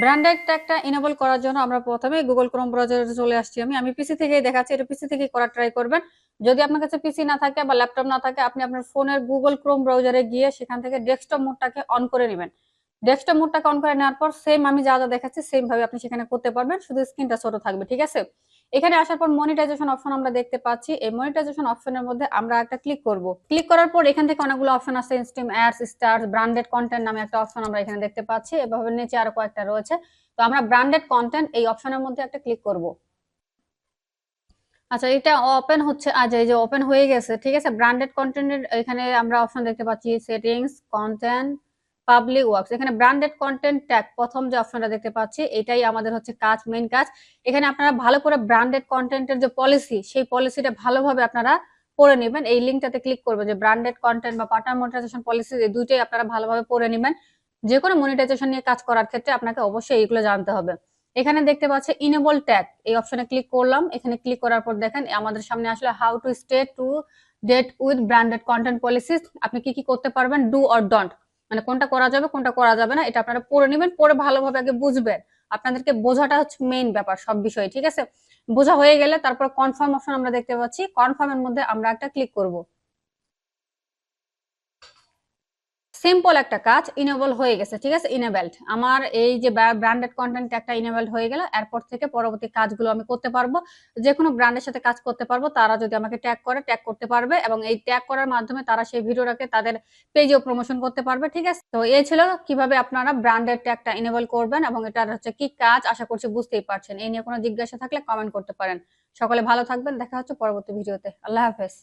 Branded ট্যাগটা enable করার জন্য আমরা প্রথমে গুগল ক্রোম ব্রাউজারে চলে আসছি আমি। আমি পিসি থেকেই দেখাচ্ছি, এটা পিসি থেকে করা ট্রাই করবেন। যদি আপনার কাছে পিসি না থাকে বা ল্যাপটপ না থাকে, আপনি আপনার ফোনের গুগল ক্রোম ব্রাউজারে গিয়ে সেখান থেকে ডেস্কটপ মোডটাকে অন করে নেবেন। ডেস্কটপ মোডটাকে অন করে নেওয়ার পর সেম আমি যা যা দেখাচ্ছি সেম ভাবে আপনি সেখানে করতে পারবেন। শুধু স্ক্রিনটা ছোট থাকবে, ঠিক আছে? এখানে আসার পর মনিটাইজেশন অপশন আমরা দেখতে পাচ্ছি। এই মনিটাইজেশন অপশনের মধ্যে আমরা একটা ক্লিক করব। ক্লিক করার পর এখান থেকে অনেকগুলো অপশন আছে instream ads stars branded content নামে একটা অপশন আমরা এখানে দেখতে পাচ্ছি। এভাবে নিচে আরও কয়েকটা রয়েছে। তো আমরা ব্র্যান্ডেড কন্টেন্ট এই অপশনের মধ্যে একটা ক্লিক করব। আচ্ছা এটা ওপেন হচ্ছে আজ এই যে ওপেন হয়ে গেছে, ঠিক আছে? ব্র্যান্ডেড কন্টেন্টের এখানে আমরা অপশন দেখতে পাচ্ছি সেটিংস কন্টেন্ট পাবলিক ওয়ার্কস এখানে ব্র্যান্ডেড কন্টেন্ট ট্যাগ প্রথম যে অপশনটা দেখতে পাচ্ছি, এটাই আমাদের হচ্ছে কাজ মেইন কাজ। এখানে আপনারা ভালো করে ব্র্যান্ডেড কন্টেন্টের যে পলিসি সেই পলিসিটা ভালোভাবে আপনারা পড়ে নেবেন। এই লিঙ্কটাতে ক্লিক করবেন যে ব্র্যান্ডেড কন্টেন্ট বা পার্টনার মনিটাইজেশন পলিসি এই দুইটাই আপনারা ভালোভাবে পড়ে নেবেন। যে কোনো মনিটাইজেশন নিয়ে কাজ করার ক্ষেত্রে আপনাকে অবশ্যই এইগুলো জানতে হবে। এখানে দেখতে পাচ্ছি ইনেবল ট্যাগ এই অপশনে ক্লিক করলাম। এখানে ক্লিক করার পর দেখেন, আমাদের সামনে আসলে how to stay to date with branded content policies আপনি কি কি করতে পারবেন ডু অর ডন্ট মানে কোনটা করা যাবে, কোনটা করা যাবে না, এটা আপনারা পড়ে নেবেন, পড়ে ভালোভাবে আগে বুঝবেন। আপনাদেরকে বোঝাটা হচ্ছে মেইন ব্যাপার সব বিষয়ে, ঠিক আছে? বোঝা হয়ে গেলে তারপর কনফার্ম অপশন আমরা দেখতে পাচ্ছি। কনফার্মের মধ্যে আমরা একটা ক্লিক করব। সিম্পল একটা কাজ ইনেবল হয়ে গেছে, ঠিক আছে? ইনেবেলড আমার এই যে ব্র্যান্ডেড কন্টেন্ট একটা ইনেবেলড হয়ে গেল, এরপর থেকে পরবর্তী কাজগুলো আমি করতে পারব। যে কোনো ব্র্যান্ডের সাথে কাজ করতে পারব, তারা যদি আমাকে ট্যাগ করে ট্যাগ করতে পারবে এবং এই ট্যাগ করার মাধ্যমে তারা সেই ভিডিওটাকে তাদের পেজেও প্রমোশন করতে পারবে, ঠিক আছে? তো এই ছিল কীভাবে আপনারা ব্র্যান্ডেড ট্যাগটা ইনেবল করবেন এবং এটার হচ্ছে কি কাজ, আশা করছি বুঝতেই পারছেন। এই নিয়ে কোনো জিজ্ঞাসা থাকলে কমেন্ট করতে পারেন। সকলে ভালো থাকবেন, দেখা হচ্ছে পরবর্তী ভিডিওতে। আল্লাহ হাফেজ।